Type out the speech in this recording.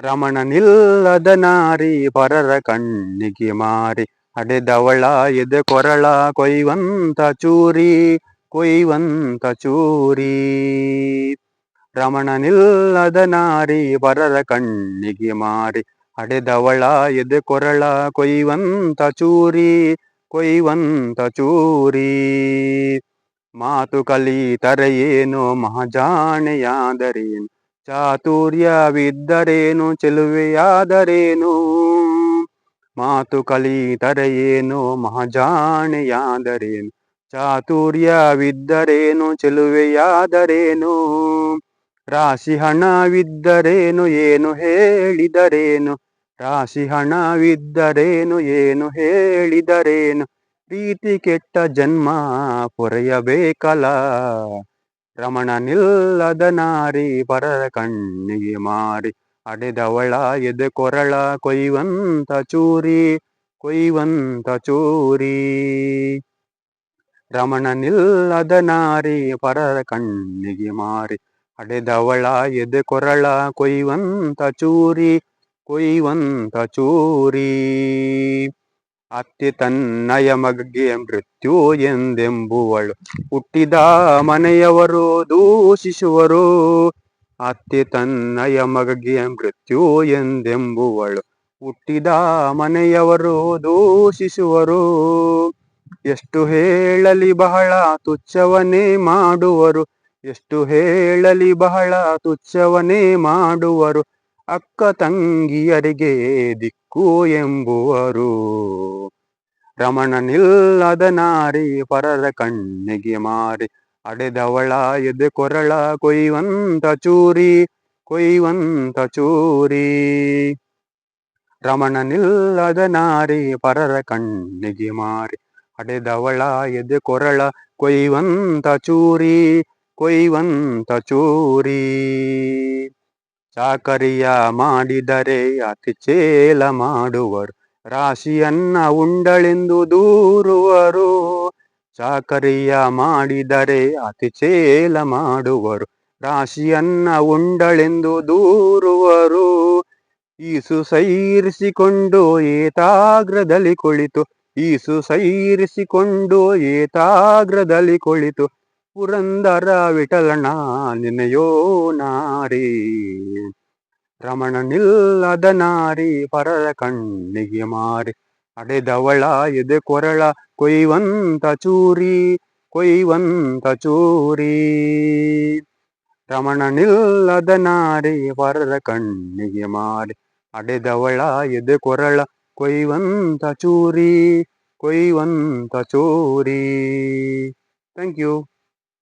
ರಮಣನಿಲ್ಲದ ನಾರಿ ಪರರ ಕಣ್ಣಿಗೆ ಮಾರಿ ಹಡೆದವಳ ಎದೆ ಕೊರಳ ಕೊಯ್ವಂತ ಚೂರಿ ಕೊಯ್ವಂತ ಚೂರಿ ರಮಣನಿಲ್ಲದ ನಾರಿ ಪರರ ಕಣ್ಣಿಗೆ ಮಾರಿ ಹಡೆದವಳ ಎದೆ ಕೊರಳ ಕೊಯ್ವಂತ ಚೂರಿ ಕೊಯ್ವಂತ ಚೂರಿ ಮಾತು ಕಲಿತರೆ ಏನು ಮಹಾಜಾಣೆಯಾದರೇನು ಚಾತುರ್ಯವಿದ್ದರೇನು? ಚೆಲುವೆಯಾದರೇನು? ಮಾತು ಕಲಿತರೆ ಏನು ಮಹಾಜಾಣೆಯಾದರೇನು? ಚಾತುರ್ಯವಿದ್ದರೇನು? ಚೆಲುವೆಯಾದರೇನು? ರಾಶಿ ಹಣವಿದ್ದರೇನು ಏನು ಹೇಳಿದರೇನು? ರಾಶಿ ಹಣವಿದ್ದರೇನು ಏನು ಹೇಳಿದರೇನು? ಪ್ರೀತಿ ಕೆಟ್ಟ ಜನ್ಮ ಪೊರೆಯಬೇಕಲ್ಲ ರಮಣನಿಲ್ಲದ ನಾರಿ ಪರರ ಕಣ್ಣಿಗೆ ಮಾರಿ ಅಡೆದವಳ ಎದೆ ಕೊರಳ ಕೊಯ್ವಂತ ಚೂರಿ ಕೊಯ್ವಂತ ಚೂರಿ ರಮಣನಿಲ್ಲದ ನಾರಿ ಪರರ ಕಣ್ಣಿಗೆ ಮಾರಿ ಅಡೆದವಳ ಎದೆ ಕೊರಳ ಕೊಯ್ವಂತ ಚೂರಿ ಕೊಯ್ವಂತ ಚೂರಿ ಅತ್ತೆ ತನ್ನಯ ಮಗಗೆ ಮೃತ್ಯು ಎಂದೆಂಬುವಳು. ಹುಟ್ಟಿದ ಮನೆಯವರು ದೂಷಿಸುವರು. ಅತ್ತೆ ತನ್ನಯ ಮಗಗೆ ಮೃತ್ಯು ಎಂದೆಂಬುವಳು. ಹುಟ್ಟಿದ ಮನೆಯವರು ದೂಷಿಸುವರು. ಎಷ್ಟು ಹೇಳಲಿ ಬಹಳ ತುಚ್ಛವನೇ ಮಾಡುವರು. ಎಷ್ಟು ಹೇಳಲಿ ಬಹಳ ತುಚ್ಛವನೇ ಮಾಡುವರು. ಅಕ್ಕ ತಂಗಿಯರಿಗೆ ದಿಕ್ಕು ಎಂಬುವರು. ರಮಣನಿಲ್ಲದ ನಾರಿ ಪರರ ಕಣ್ಣಿಗೆ ಮಾರಿ, ಅಡೆದವಳ ಎದೆ ಕೊರಳ ಕೊಯ್ಯುವಂತ ಚೂರಿ ಕೊಯ್ಯುವಂತ ಚೂರಿ. ರಮಣನಿಲ್ಲದ ನಾರಿ ಪರರ ಕಣ್ಣಿಗೆ ಮಾರಿ, ಅಡೆದವಳ ಎದೆ ಕೊರಳ ಕೊಯ್ಯುವಂತ ಚೂರಿ, ಕೊಯ್ವಂತ ಚೂರಿ. ಚಾಕರಿಯ ಮಾಡಿದರೆ ಅತಿ ಚೇಲ ಮಾಡುವರು. ರಾಶಿಯನ್ನ ಉಂಡಳೆಂದು ದೂರುವರು. ಚಾಕರಿಯ ಮಾಡಿದರೆ ಅತಿ ಚೇಲ ಮಾಡುವರು. ರಾಶಿಯನ್ನ ಉಂಡಳೆಂದು ದೂರುವರು. ಈಸು ಸೈರಿಸಿಕೊಂಡು ಏತಾಗ್ರದಲ್ಲಿ ಕುಳಿತು. ಈಸು ಸೈರಿಸಿಕೊಂಡು ಏತಾಗ್ರದಲ್ಲಿ ಕುಳಿತು. ಪುರಂದರ ವಿಠಲನ ನೆನೆಯೋ ನಾರಿ ರಮಣನಿಲ್ಲದ ನಾರಿ ಪರರ ಕಣ್ಣಿಗೆ ಮಾರಿ ಅಡೆದವಳ ಎದೆ ಕೊರಳ ಕೊಯ್ವಂತ ಚೂರಿ ಕೊಯ್ವಂತ ಚೂರಿ ರಮಣನಿಲ್ಲದ ನಾರಿ ಪರರ ಕಣ್ಣಿಗೆ ಮಾರಿ ಅಡೆದವಳ ಎದೆ ಕೊರಳ ಕೊಯ್ವಂತ ಚೂರಿ ಕೊಯ್ವಂತ ಚೂರಿ ಥ್ಯಾಂಕ್ ಯು